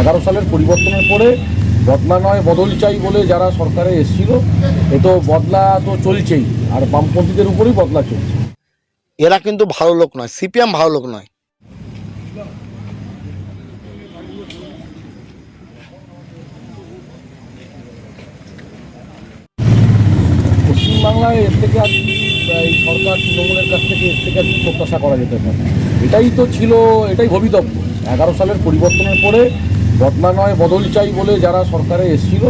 এগারো সালের পরিবর্তনের পরে বদলা নয় বদল চাই বলে যারা সরকারে এসেছিল এ তো বদলা তো চলছেই আর বামপন্থীদের উপরেই বদলা চলছে। এরা কিন্তু ভালো লোক নয় সিপিএম ভালো লোক নয়। পশ্চিমবাংলায় এর থেকে আর কি এই সরকার তৃণমূলের কাছ থেকে এর থেকে আর কি প্রত্যাশা করা যেতে পারে। এটাই তো ছিল এটাই ভবিতব্য। এগারো সালের পরিবর্তনের পরে বদলা নয়, বদল চাই বলে যারা সরকারে এসেছিল,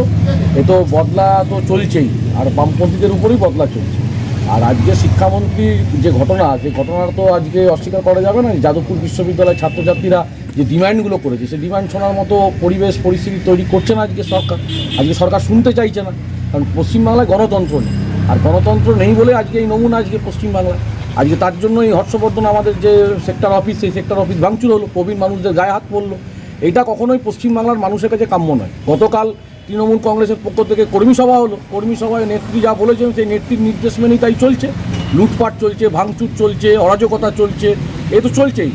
এ তো বদলা তো চলছেই, আর বামপন্থীদের উপরেই বদলা চলছে। আর আজকে শিক্ষামন্ত্রীর যে ঘটনা যে ঘটনার তো আজকে অস্বীকার করা যাবে না, যাদবপুর বিশ্ববিদ্যালয়ের ছাত্রছাত্রীরা যে ডিমান্ডগুলো করেছে সেই ডিমান্ড শোনার মতো পরিবেশ, পরিস্থিতি তৈরি করছে না আজকে সরকার আজকে সরকার শুনতে চাইছে না, কারণ পশ্চিমবাংলায় গণতন্ত্র নেই, আর গণতন্ত্র নেই বলে আজকে এই নমুনা আজকে পশ্চিমবাংলায়। আজকে তার জন্য এই হর্ষবর্ধন আমাদের যে সেক্টর অফিস সেই সেক্টর অফিস ভাঙচুর হলো, প্রবীণ মানুষদের গায়ে হাত পড়ল এটা কখনোই পশ্চিমবাংলার মানুষের কাছে কাম্য নয়। গতকাল তৃণমূল কংগ্রেসের পক্ষ থেকে কর্মী সভা হলো। কর্মী সভায় নেত্রী যা বলেছেন সেই নেত্রীর নির্দেশ মেনেই তাই চলছে। লুটপাট চলছে, ভাঙচুর চলছে, অরাজকতা চলছে, এ তো চলছেই।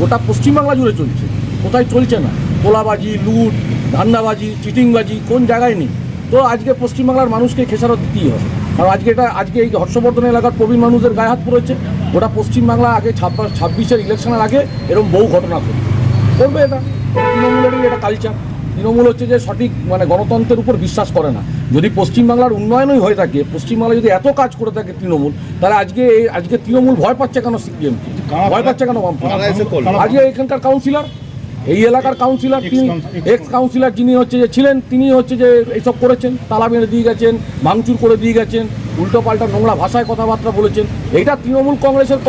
গোটা পশ্চিমবাংলা জুড়ে চলছে। কোথায় চলছে না? তোলাবাজি, লুট, ধান্দাবাজি, চিটিংবাজি, কোন জায়গায় নেই। তো আজকে পশ্চিমবাংলার মানুষকে খেসারত দিতেই হবে। কারণ আজকে এটা, আজকে এই হর্ষবর্ধন এলাকার প্রবীণ মানুষদের গায়ে হাত পড়েছে। গোটা পশ্চিমবাংলা আগে ছাব্বিশ ছাব্বিশের ইলেকশনের আগে এরকম বহু ঘটনা ঘটবে করবে এটা। তৃণমূলেরই এটা কালচার তৃণমূল হচ্ছে যে সঠিক মানে গণতন্ত্রের উপর বিশ্বাস করে না। যদি পশ্চিমবাংলার উন্নয়নই হয়ে থাকে পশ্চিমবাংলা যদি এত কাজ করে থাকে তৃণমূল তাহলে আজকে এই আজকে তৃণমূল ভয় পাচ্ছে কেন সিপিএম ভয় পাচ্ছে কেন আজকে এখানকার কাউন্সিলর এই এলাকার কাউন্সিলর তিনি এক্স কাউন্সিলর যিনি হচ্ছে যে ছিলেন তিনি হচ্ছে যে এইসব করেছেন তালা মেরে দিয়ে গেছেন ভাঙচুর করে দিয়ে গেছেন উল্টো পাল্টা নোংরা ভাষায় কথাবার্তা বলেছেন। এইটা তৃণমূল কংগ্রেসের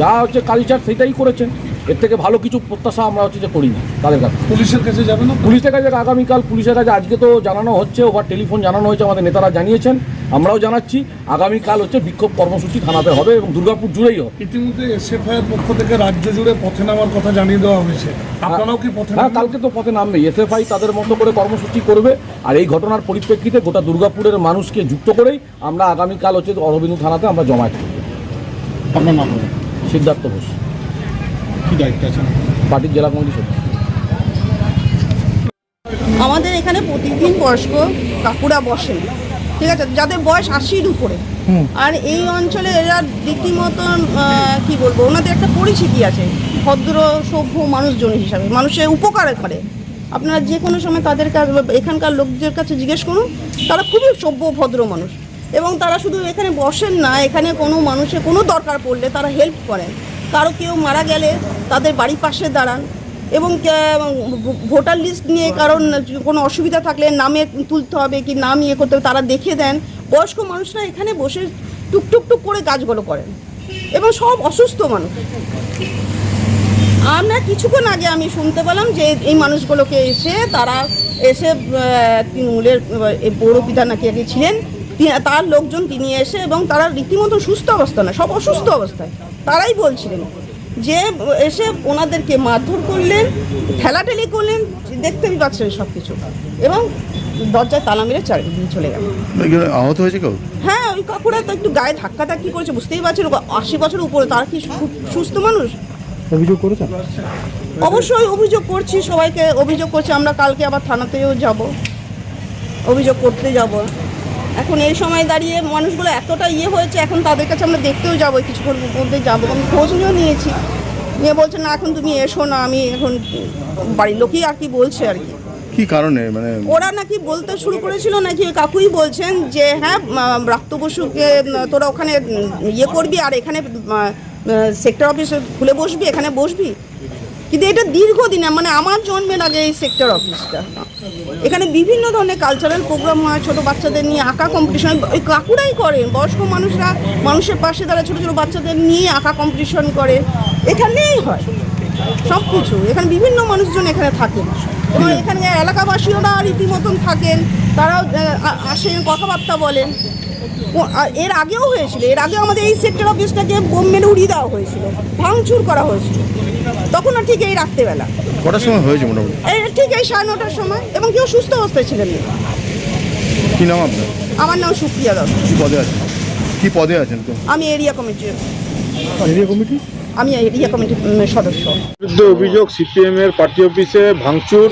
যা হচ্ছে কালচার সেটাই করেছেন। এর থেকে ভালো কিছু প্রত্যাশা আমরা হচ্ছে যে করি না তাদের কাছে। পুলিশের কাছে যাবে না? পুলিশের কাছে আগামীকাল পুলিশের কাছে আজকে তো জানানো হচ্ছে ওভার টেলিফোন জানানো হয়েছে আমাদের নেতারা জানিয়েছেন আমরাও জানাচ্ছি আগামীকাল হচ্ছে বিক্ষোভ কর্মসূচি থানাতে হবে এবং দুর্গাপুর জুড়েই হবে। ইতিমধ্যে এসএফআই এর পক্ষ থেকে রাজ্য জুড়ে পথে নামার কথা জানিয়ে দেওয়া হয়েছে। আপনারাও কি পথে হ্যাঁ কালকে তো পথে নামবে এসএফআই তাদের মতো করে কর্মসূচি করবে আর এই ঘটনার পরিপ্রেক্ষিতে গোটা দুর্গাপুরের মানুষকে যুক্ত করেই আমরা আগামীকাল হচ্ছে অরবিন্দু থানাতে আমরা জমায়েত করব। আপনার নাম। সিদ্ধার্থ ঘোষ। কি দায়িত্ব আছে? পার্টির জেলা কমিটি সদস্য। আমাদের এখানে প্রতিদিন বয়স্ক কাকুরা বসেন ঠিক আছে? যাদের বয়স আশির উপরে। আর এই অঞ্চলে এরা রীতিমতন আহ, কি বলব ওনাদের একটা পরিচিতি আছে ভদ্র সভ্য মানুষজন হিসাবে। মানুষের উপকার করে। আপনারা যে কোনো সময় তাদের কাছে এখানকার লোকদের কাছে জিজ্ঞেস করুন তারা খুবই সভ্য ভদ্র মানুষ। এবং তারা শুধু এখানে বসেন না এখানে কোনো মানুষের কোনো দরকার পড়লে তারা হেল্প করেন। কারও কেউ মারা গেলে তাদের বাড়ির পাশে দাঁড়ান এবং ভোটার লিস্ট নিয়ে কারণ কোনো অসুবিধা থাকলে নামে তুলতে হবে কি নাম ইয়ে করতে হবে, তারা দেখে দেন। বয়স্ক মানুষরা এখানে বসে টুকটুক টুক করে কাজগুলো করেন এবং সব অসুস্থ মানুষ। আমরা কিছুক্ষণ আগে আমি শুনতে পেলাম যে এই মানুষগুলোকে এসে তারা এসে তৃণমূলের পৌর পিতা নাকি আগে ছিলেন তার লোকজন তিনি এসে এবং তারা রীতিমতো সুস্থ অবস্থা না সব অসুস্থ অবস্থায়। তারাই বলছিলেন যে এসে ওনাদেরকে মারধর করলেন ঠেলাঠেলি করলেন দেখতেই পাচ্ছেন সব কিছু এবং দরজায় তালা মেরে চলে গেল। আহত হয়েছে কেউ? হ্যাঁ ওই কাকুরা তো একটু গায়ে ধাক্কা ধাক্কি করেছে বুঝতেই পারছেন আশি বছর উপরে তারা কি সু- সুস্থ মানুষ? অভিযোগ করেছেন অবশ্যই অভিযোগ করছি সবাইকে অভিযোগ করছি। আমরা কালকে আবার থানাতেও যাব। অভিযোগ করতে যাব। এখন এই সময় দাঁড়িয়ে মানুষগুলো এতটা ইয়ে হয়েছে এখন তাদের কাছে আমরা দেখতেও যাব কিছুক্ষণ মধ্যে যাব। আমি খোঁজ নিয়েও নিয়েছি। নিয়ে বলছে না এখন তুমি এসো না আমি এখন বাড়ির লোকই আর কি বলছে আর কি। কি কারণে? মানে ওরা নাকি বলতে শুরু করেছিল নাকি ওই কাকুই বলছেন যে হ্যাঁ রাক্ত বসুকে তোরা ওখানে ইয়ে করবি আর এখানে সেক্টর অফিস খুলে বসবি এখানে বসবি। কিন্তু এটা দীর্ঘদিনে মানে আমার জন্মের আগে এই সেক্টর অফিসটা এখানে বিভিন্ন ধরনের কালচারাল প্রোগ্রাম হয়, ছোটো বাচ্চাদের নিয়ে আঁকা কম্পিটিশন ওই কাকুরাই করেন বয়স্ক মানুষরা, মানুষের পাশে তারা ছোটো ছোটো বাচ্চাদের নিয়ে আঁকা কম্পিটিশন করে। এখানেই হয়, সব কিছু। এখানে বিভিন্ন মানুষজন এখানে থাকেন। এবং এখানে এলাকাবাসীরা রীতিমতন থাকেন, তারাও আসেন কথাবার্তা বলেন। এর আগেও হয়েছিল, এর আগে আমাদের এই সেক্টর অফিসটাকে বোম মেরে উড়িয়ে দেওয়া হয়েছিল, ভাঙচুর করা হয়েছিল। তখন আর ঠিক এই রাত্রেবেলা। কটার সময় হয়েছে মোটামুটি? এই ঠিক এই সাড়ে নটার সময় এবং কেউ সুস্থ অবস্থায় ছিলেন না। কি নাম আপনার? আমার নাম সুপ্রিয়া দত্ত। কি পদে আছেন? কি পদে আছেন তো আমি এরিয়া কমিটির। Area committee? আমি এরিয়া কমিটির সদস্য। বিরুদ্ধে অভিযোগ সিপিএম এর পার্টি অফিসে ভাঙচুর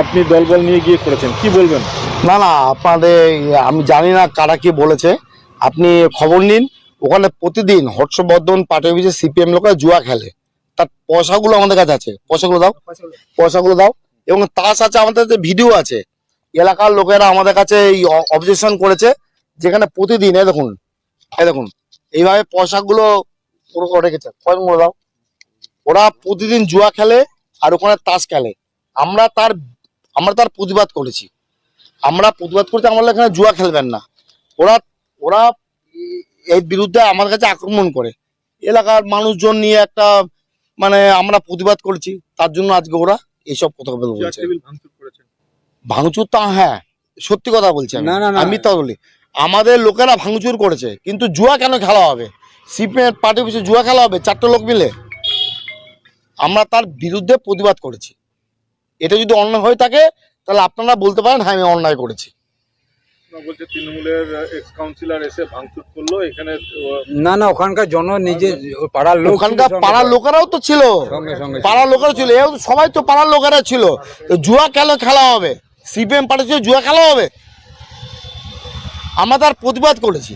আপনি দলবল নিয়ে গিয়ে করেছেন। কি বলবেন? না না আপনাদের আমি জানি না কারা কি বলেছে। আপনি খবর নিন ওখানে প্রতিদিন হর্ষবর্ধন পার্টি অফিসে সিপিএম লোকরা জুয়া খেলে। তার পয়সাগুলো আমাদের কাছে আছে। পয়সাগুলো দাও। পয়সাগুলো দাও। এবং তাস আছে আমাদের ভিডিও আছে, এলাকার লোকেরা আমাদের কাছে এই অবজেকশন করেছে, যেখানে প্রতিদিন এ দেখুন, এই দেখুন, এইভাবে পয়সাগুলো রেখেছে। পয়সাগুলো দাও। ওরা প্রতিদিন জুয়া খেলে আর ওখানে তাস খেলে। আমরা তার আমরা তার প্রতিবাদ করেছি। আমরা প্রতিবাদ করতে আমরা এখানে জুয়া খেলবেন না। ওরা ওরা এর বিরুদ্ধে আমার কাছে আক্রমণ করে। এলাকার মানুষজন নিয়ে একটা মানে আমরা প্রতিবাদ করেছি তার জন্য আজকে ওরা এইসব কথা বলছে। ভাঙচুর তা হ্যাঁ সত্যি কথা বলছি আমি। না, না, না। আমি তো বলি আমাদের লোকেরা ভাঙচুর করেছে কিন্তু জুয়া কেন খেলা হবে? সিপিএম পার্টি অফিসে জুয়া খেলা হবে চারটে লোক মিলে? আমরা তার বিরুদ্ধে প্রতিবাদ করেছি। এটা যদি অন্যায় হয়ে থাকে তাহলে আপনারা বলতে পারেন হ্যাঁ আমি অন্যায় করেছি। বলছে তৃণমূলের এক্স কাউন্সিলর এসে ভাঙচুর করল এখানে না না ওখানকার জন নিজে পাড়ার লোক ওখানকার পাড়ার লোকেরাও তো ছিল। পাড়ার লোকেরা ছিল। এও সবাই তো পাড়ার লোকেরা ছিল। তো জুয়া খেলা খেলা হবে। সিপিএম পার্টি ছিল জুয়া খেলা হবে। আমরা তার প্রতিবাদ করেছি।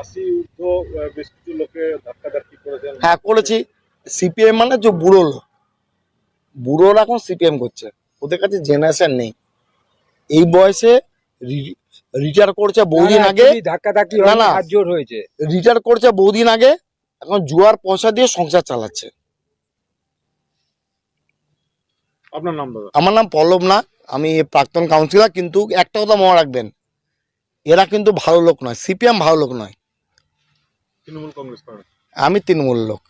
আশি ঊর্ধ্ব আহ, বেশ কিছু লোকে ধাক্কাধাক্কি করেছেন। হ্যাঁ করেছি। সিপিএম মানে যে বুড়ো লোক। বুড়োরা এখন সিপিএম করছে। ওদের কাছে জেনারেশন নেই। এই বয়সে রিটায়ার করছে বহুদিন আগে। না, না। হাত হয়েছে। রিটায়ার করছে বহুদিন আগে এখন জুয়ার পয়সা দিয়ে সংসার চালাচ্ছে। আপনার নাম দাদা? আমার নাম পল্লব না আমি প্রাক্তন কাউন্সিলর কিন্তু একটা কথা মনে রাখবেন এরা কিন্তু ভালো লোক নয় সিপিএম ভালো লোক নয়। তৃণমূল কংগ্রেস আমি তৃণমূল লোক।